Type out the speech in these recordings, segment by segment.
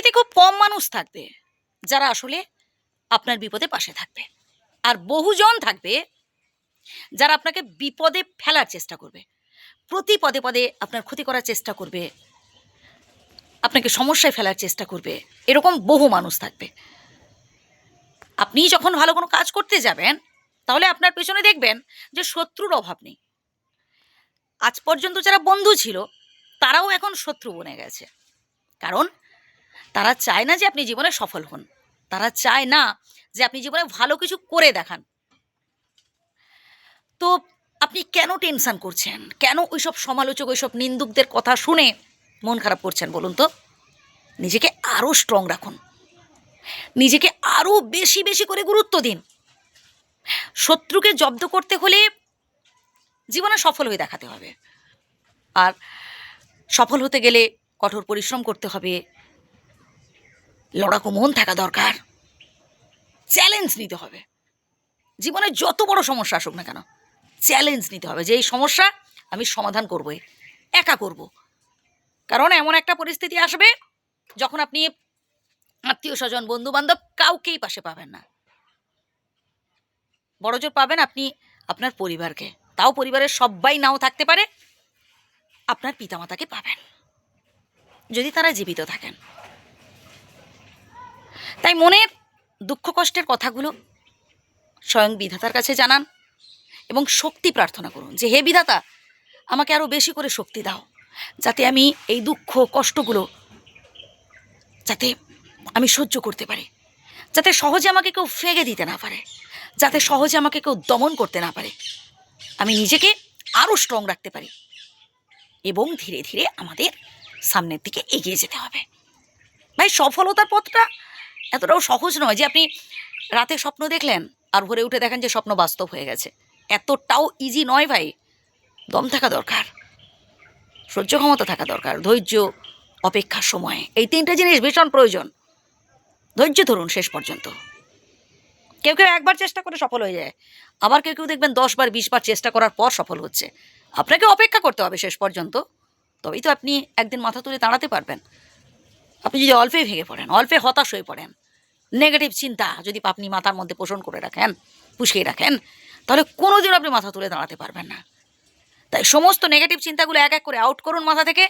পৃথিবীতে খুব কম মানুষ থাকবে যারা আসলে আপনার বিপদে পাশে থাকবে। আর বহুজন থাকবে যারা আপনাকে বিপদে ফেলার চেষ্টা করবে। প্রতি পদে পদে আপনার ক্ষতি করার চেষ্টা করবে। আপনাকে সমস্যায় ফেলার চেষ্টা করবে। এরকম বহু মানুষ থাকবে। আপনি যখন ভালো কোনো কাজ করতে যাবেন, তাহলে আপনার পেছনে দেখবেন যে শত্রুর অভাব নেই। আজ পর্যন্ত যারা বন্ধু ছিল, তারাও এখন শত্রু বনে গেছে। কারণ তারা চায় না যে আপনি জীবনে সফল হন। তারা চায় না যে আপনি জীবনে ভালো কিছু করে দেখান। তো আপনি কেন টেনশন করছেন? কেন ওইসব সমালোচক, ওইসব নিন্দুকদের কথা শুনে মন খারাপ করছেন বলুন তো? নিজেকে আরও স্ট্রং রাখুন। নিজেকে আরও বেশি বেশি করে গুরুত্ব দিন। শত্রুকে জব্দ করতে হলে জীবনে সফল হয়ে দেখাতে হবে। আর সফল হতে গেলে কঠোর পরিশ্রম করতে হবে। লড়াকু মন থাকা দরকার। চ্যালেঞ্জ নিতে হবে। জীবনে যত বড় সমস্যা আসুক না কেন চ্যালেঞ্জ নিতে হবে যে এই সমস্যা আমি সমাধান করবই, একা করব। কারণ এমন একটা পরিস্থিতি আসবে যখন আপনি আত্মীয় স্বজন বন্ধু বান্ধব কাউকেই পাশে পাবেন না। বড়জোর পাবেন আপনি আপনার পরিবারকে। তাও পরিবারের সবাই নাও থাকতে পারে, আপনার পিতামাতাকে পাবেন। যদি তারা জীবিত থাকেন। তাই মনের দুঃখ কষ্টের কথাগুলো স্বয়ং বিধাতার কাছে জানান এবং শক্তি প্রার্থনা করুন যে, হে বিধাতা, আমাকে আরও বেশি করে শক্তি দাও, যাতে আমি এই দুঃখ কষ্টগুলো যাতে আমি সহ্য করতে পারি, যাতে সহজে আমাকে কেউ ফেগে দিতে না পারে, যাতে সহজে আমাকে কেউ দমন করতে না পারে। আমি নিজেকে আরও স্ট্রং রাখতে পারি এবং ধীরে ধীরে আমাদের সামনের দিকে এগিয়ে যেতে হবে। ভাই, সফলতার পথটা এতটাও সহজ নয় যে আপনি রাতে স্বপ্ন দেখলেন আর ভোরে উঠে দেখেন যে স্বপ্ন বাস্তব হয়ে গেছে। এতটাও ইজি নয় ভাই। দম থাকা দরকার। সহ্য ক্ষমতা থাকা দরকার। ধৈর্য, অপেক্ষার সময়। এই তিনটে জিনিস ভীষণ প্রয়োজন। ধৈর্য ধরুন শেষ পর্যন্ত। কেউ কেউ একবার চেষ্টা করে সফল হয়ে যায়। আবার কেউ কেউ দেখবেন দশ বার, বিশ বার চেষ্টা করার পর সফল হচ্ছে। আপনাকে অপেক্ষা করতে হবে শেষ পর্যন্ত। তবেই তো আপনি একদিন মাথা তুলে দাঁড়াতে পারবেন। আপনি যদি অল্পে ভেঙে পড়েন, অল্পে হতাশ হয়ে পড়েন নেগেটিভ চিন্তা যদি আপনি মাথার মধ্যে পোষণ করে রাখেন, পুষিয়ে রাখেন, তাহলে কোনোদিন আপনি মাথা তুলে দাঁড়াতে পারবেন না। তাই সমস্ত নেগেটিভ চিন্তাগুলো এক এক করে আউট করুন মাথা থেকে,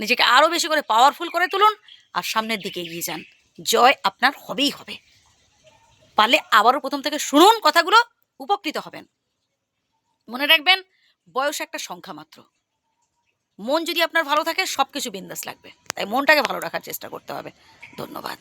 নিজেকে আরও বেশি করে পাওয়ারফুল করে তুলুন আর সামনের দিকে এগিয়ে যান। জয় আপনার হবেই হবে। পারলে আবারও প্রথম থেকে শুনুন কথাগুলো, উপকৃত হবেন। মনে রাখবেন, বয়স একটা সংখ্যা মাত্র। মন যদি আপনার ভালো থাকে সব কিছু বিন্দাস লাগবে। তাই মনটাকে ভালো রাখার চেষ্টা করতে হবে। ধন্যবাদ।